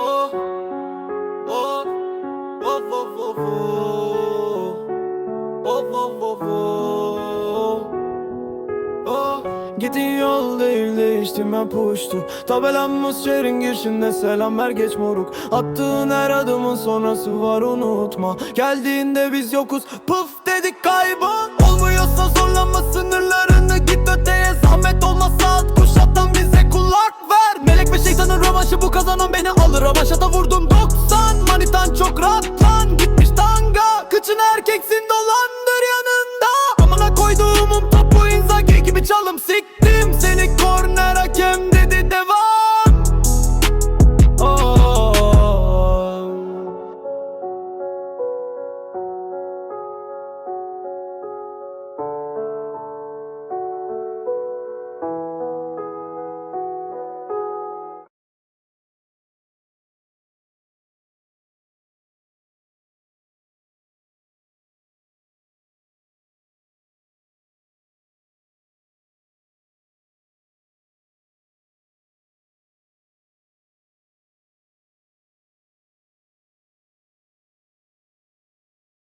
oh, yol değil değiştirme puştu Tabelamız şehrin girişinde? Selam ver geç moruk. Attığın her adımın sonrası var unutma. Geldiğinde biz yokuz. Puf dedik kaybol. bu kazanan beni alır Ama şata vur